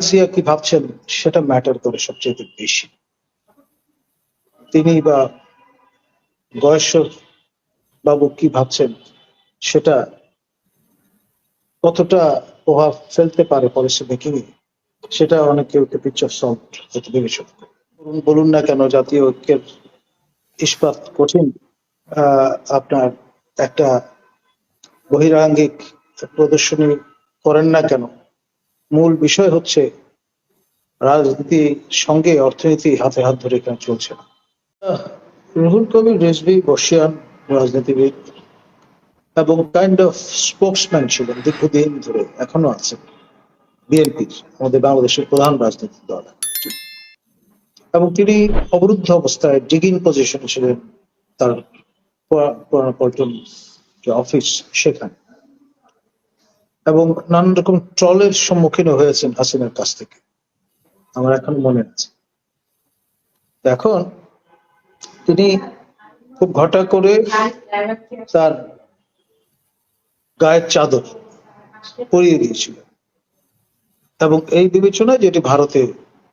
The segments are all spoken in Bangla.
জিয়া কি ভাবছেন, সেটা ম্যাটার করে সবচেয়ে বেশি। তিনি বা গয়েশ্বর বাবু কি ভাবছেন, সেটা কতটা প্রভাব ফেলতে পারে পলিসি মেকিং সেটা অনেকে পিকচার সলভ বিবেচনা বলুন- না কেন জাতীয় ঐক্যের ইস্পাত কঠিন আপনার একটা বহিরাঙ্গিক প্রদর্শনী করেন না কেন? মূল বিষয় হচ্ছে রাজনীতির সঙ্গে অর্থনীতি হাতে হাত ধরে কেন চলছে না? রুহুল কবির রেজভি বর্ষিয়ান রাজনীতিবিদ এবং কাইন্ড অফ স্পোক্সম্যান ছিলেন দীর্ঘদিন ধরে, এখনও আছেন। বিএনপির, আমাদের বাংলাদেশের প্রধান রাজনৈতিক দল। এবং তিনি অবরুদ্ধ অবস্থায় ডিগিং পজিশন ছিলেন তার পুরা- পল্টন যে অফিস সেখানে। এবং নানান রকম ট্রলের সম্মুখীন হয়েছেন হাসিনার কাছ থেকে। আমার এখন মনে আছে। এখন তিনি খুব ঘটা করে তার গায়ের চাদর পরিয়ে দিয়েছিলেন। এবং এই বিবেচনায় যেটি ভারতে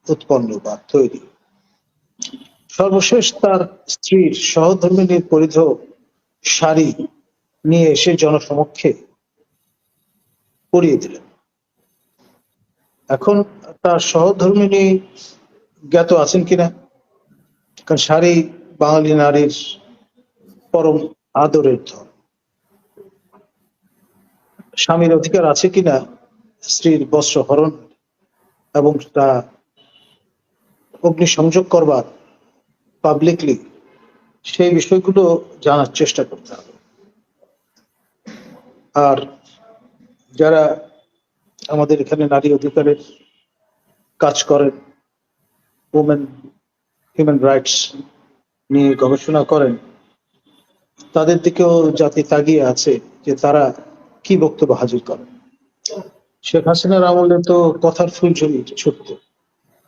উৎপন্ন বা তৈরি। সর্বশেষ তার স্ত্রীর সহধর্মিনীর পরিধ শাড়ি নিয়ে এসে জনসমক্ষে পরিয়ে দিলেন। এখন তার সহধর্মিনী জ্ঞাত আছেন কিনা? কারণ শাড়ি বাঙালি নারীর পরম আদরের ধন। স্বামীর অধিকার আছে কিনা? স্ত্রীর বস্ত্র হরণ এবং তা অগ্নি সংযোগ করবার পাবলিকলি সেই বিষয়গুলো জানার চেষ্টা করতে হবে। আর যারা আমাদের এখানে নারী অধিকারের কাজ করেন ওমেন হিউম্যান রাইটস নিয়ে গবেষণা করেন, তাদের দিকেও জাতি তাগিয়ে আছে যে তারা কি বক্তব্য হাজির করেন। শেখ হাসিনার আমলে তো কথার ফুলঝুরি ছুটত।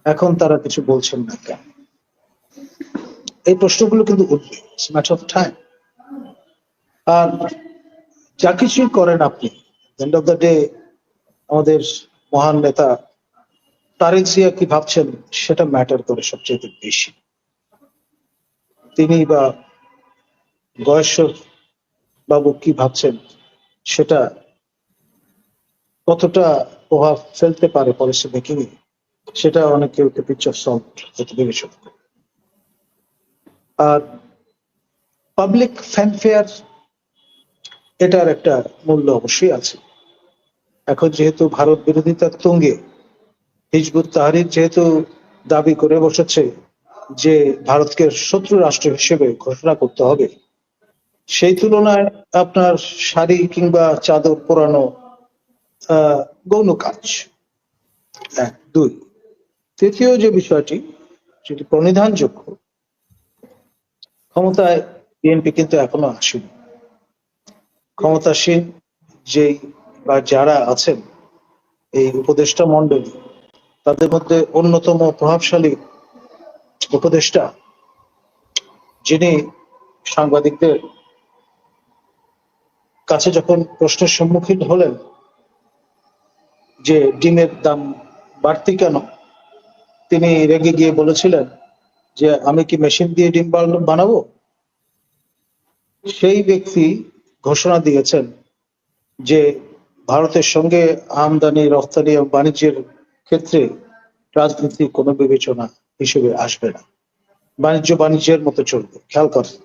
এখন তারা কিছু বলছেন না কেন? এই প্রশ্নগুলো কিন্তু উঠবে। আর যা কিছুই করেন আপনি এন্ড অফ দ্য ডে আমাদের মহান নেতা তারেক জিয়া কি ভাবছেন? সেটা ম্যাটার করে সবচেয়ে বেশি। তিনি বা গয়েশ্বর বাবু কি ভাবছেন? সেটা কতটা প্রভাব ফেলতে পারে পলিসি মেকিং এ? সেটা অনেকে পিকচার সল্ট হতে বিবেচনা আর পাবলিক ফ্যানফেয়ার এটার একটা মূল্য অবশ্যই আছে। এখন যেহেতু ভারত বিরোধিতার তুঙ্গে, হিজবুত তাহারির যেহেতু দাবি করে বসেছে যে ভারতকে শত্রু রাষ্ট্র হিসেবে ঘোষণা করতে হবে, সেই তুলনায় আপনার শাড়ি কিংবা চাদর পোড়ানো গৌণ কাজ। এক, দুই। তৃতীয় যে বিষয়টি যেটি প্রণিধানযোগ্য। ক্ষমতায় বিএনপি কিন্তু এখনও আসেনি। ক্ষমতাসীন যেই বা যারা আছেন এই উপদেষ্টা মন্ডলী তাদের মধ্যে অন্যতম প্রভাবশালী উপদেষ্টা যিনি সাংবাদিকদের কাছে যখন প্রশ্নের সম্মুখীন হলেন যে ডিমের দাম বাড়তি কেন, তিনি রেগে গিয়ে বলেছিলেন যে, আমি কি মেশিন দিয়ে ডিম বানাবো? সেই ব্যক্তি ঘোষণা দিয়েছেন যে ভারতের সঙ্গে আমদানি রফতানি এবং বাণিজ্যের ক্ষেত্রে রাজনীতি কোনো বিবেচনা হিসেবে আসবে না। বাণিজ্য বাণিজ্যের মতো চলবে। খেয়াল করেন।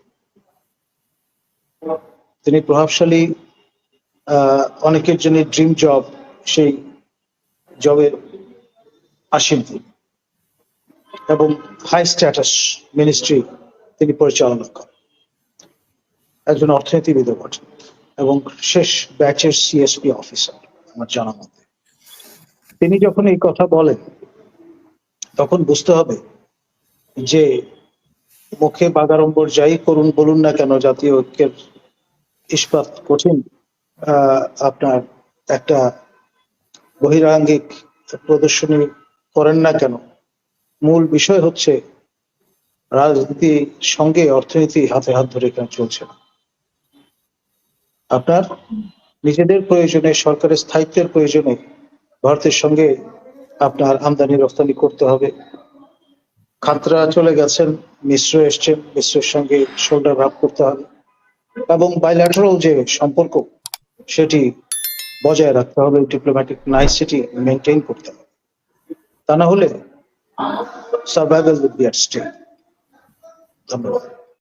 তিনি প্রভাবশালী অনেকের জন্য ড্রিম জব সেই জবের আসীন তিনি এবং হাই স্ট্যাটাস মিনিস্ট্রি তিনি পরিচালনা করেন। একজন অর্থনীতিবিদও বটেন এবং শেষ ব্যাচের সিএসপি অফিসার আমার জানা মতে। তিনি যখন এই কথা বলেন, তখন বুঝতে হবে যে মুখে বাগাড়ম্বর যাই করুন বলুন না কেন, জাতীয় ঐক্যের ইস্পাত কঠিন আপনার একটা বহিরাঙ্গিক প্রদর্শনী করেন না কেন। মূল বিষয় হচ্ছে, রাজনীতির সঙ্গে অর্থনীতি হাতে হাত ধরে কেন চলছে না? আপনার নিজেদের প্রয়োজনে, সরকারের স্থায়িত্বের প্রয়োজনে ভারতের সঙ্গে আপনার আমদানি, রপ্তানি করতে হবে। খাতরা চলে গেছেন, মিশ্র এসছেন মিশ্রের সঙ্গে শোল্ডার ভাব করতে হবে এবং বাইল্যাটারাল যে সম্পর্ক, সেটি বজায় রাখতে হবে ডিপ্লোম্যাটিক নাইসিটি মেনটেন করতে হবে। তা না হলে survival will be at stake ধন্যবাদ।